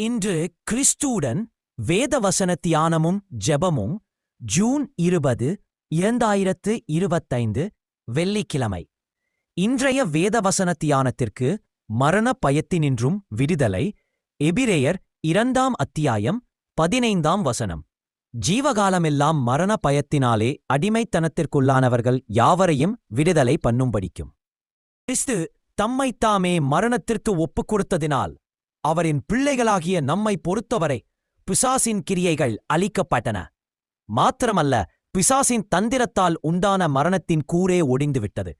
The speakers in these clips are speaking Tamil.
இன்று கிறிஸ்துவுடன் வேதவசன தியானமும் ஜெபமும் ஜூன் இருபது இரண்டாயிரத்து இருபத்தைந்து வெள்ளிக்கிழமை. இன்றைய வேதவசன தியானத்திற்கு மரண பயத்தினின்றும் விடுதலை எபிரேயர் இரண்டாம் அத்தியாயம் பதினைந்தாம் வசனம். ஜீவகாலமெல்லாம் மரண பயத்தினாலே அடிமைத்தனத்திற்குள்ளானவர்கள் யாவரையும் விடுதலை பண்ணும்படிக்கும். கிறிஸ்து தம்மைத்தாமே மரணத்திற்கு ஒப்புக் கொடுத்ததினால் அவரின் பிள்ளைகளாகிய நம்மை பொறுத்தவரை பிசாசின் கிரியைகள் அழிக்கப்பட்டன. மாத்திரமல்ல பிசாசின் தந்திரத்தால் உண்டான மரணத்தின் கூரே ஒடிந்துவிட்டது.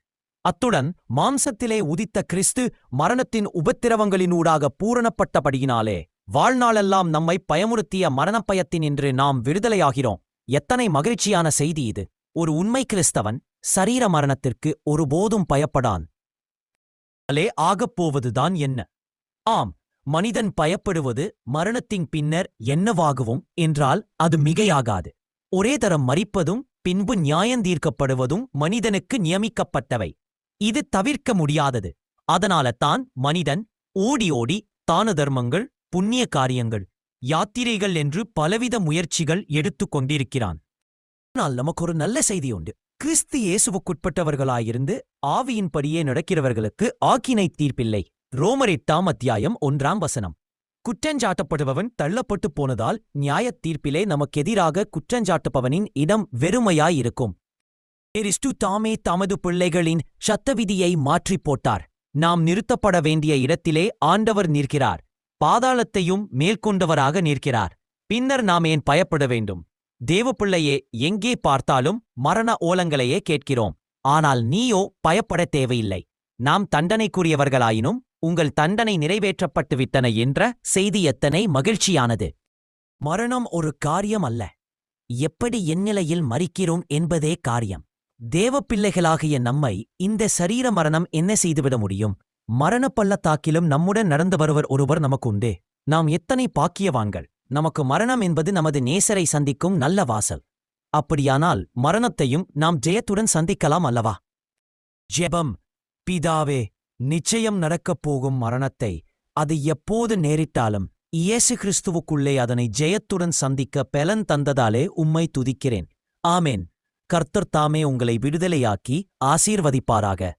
அத்துடன் மாம்சத்திலே உதித்த கிறிஸ்து மரணத்தின் உபத்திரவங்களினூடாக பூரணப்பட்டபடியினாலே வாழ்நாளெல்லாம் நம்மை பயமுறுத்திய மரணப்பயத்தினின்று நாம் விடுதலையாகிறோம். எத்தனை மகிழ்ச்சியான செய்தி இது! ஒரு உண்மை கிறிஸ்தவன் சரீர மரணத்திற்கு ஒருபோதும் பயப்படான். அலே ஆகப்போவதுதான் என்ன? ஆம் மனிதன் பயப்படுவது மரணத்தின் பின்னர் என்னவாகவும் என்றால் அது மிகையாகாது. ஒரே தரம் மறிப்பதும் பின்பு நியாயந்தீர்க்கப்படுவதும் மனிதனுக்கு நியமிக்கப்பட்டவை. இது தவிர்க்க முடியாதது. அதனால தான் மனிதன் ஓடி ஓடி தான தர்மங்கள் புண்ணிய காரியங்கள் யாத்திரைகள் என்று பலவித முயற்சிகள் எடுத்துக் கொண்டிருக்கிறான். ஆனால் நமக்கு ஒரு நல்ல செய்தி உண்டு. கிறிஸ்து இயேசுவுக்குட்பட்டவர்களாயிருந்து ஆவியின்படியே நடக்கிறவர்களுக்கு ஆக்கினை தீர்ப்பில்லை. ரோமர் எட்டாம் அத்தியாயம் ஒன்றாம் வசனம். குற்றஞ்சாட்டப்படுபவன் தள்ளப்பட்டு போனதால் நியாயத் தீர்ப்பிலே நமக்கெதிராக குற்றஞ்சாட்டுபவனின் இடம் வெறுமையாயிருக்கும். எரிஸ்டு தாமே தமது பிள்ளைகளின் சத்தவிதியை மாற்றிப் போட்டார். நாம் நிறுத்தப்பட வேண்டிய இடத்திலே ஆண்டவர் நிற்கிறார். பாதாளத்தையும் மேற்கொண்டவராக நிற்கிறார். பின்னர் நாம் ஏன் பயப்பட வேண்டும்? தேவப்பிள்ளையே எங்கே பார்த்தாலும் மரண ஓலங்களையே கேட்கிறோம். ஆனால் நீயோ பயப்படத் தேவையில்லை. நாம் தண்டனைக்குரியவர்களாயினும் உங்கள் தண்டனை நிறைவேற்றப்பட்டு விட்டன என்ற செய்தி எத்தனை மகிழ்ச்சியானது. மரணம் ஒரு காரியம் அல்ல. எப்படி எந்நிலையில் மறிக்கிறோம் என்பதே காரியம். தேவப்பிள்ளைகளாகிய நம்மை இந்த சரீர மரணம் என்ன செய்துவிட முடியும்? மரண பள்ளத்தாக்கிலும் நம்முடன் நடந்து வருவர் ஒருவர் நமக்கு உண்டே நாம் எத்தனை பாக்கியவான்கள்? நமக்கு மரணம் என்பது நமது நேசரை சந்திக்கும் நல்ல வாசல். அப்படியானால் மரணத்தையும் நாம் ஜெயத்துடன் சந்திக்கலாம் அல்லவா? ஜெபம். பிதாவே நிச்சயம் நடக்கப் போகும் மரணத்தை அது எப்போது நேரிட்டாலும் இயேசு கிறிஸ்துவுக்குள்ளே அதனை ஜெயத்துடன் சந்திக்க பெலன் தந்ததாலே உம்மை துதிக்கிறேன். ஆமேன். கர்த்தர் தாமே உங்களை விடுதலையாக்கி ஆசீர்வதிப்பாராக.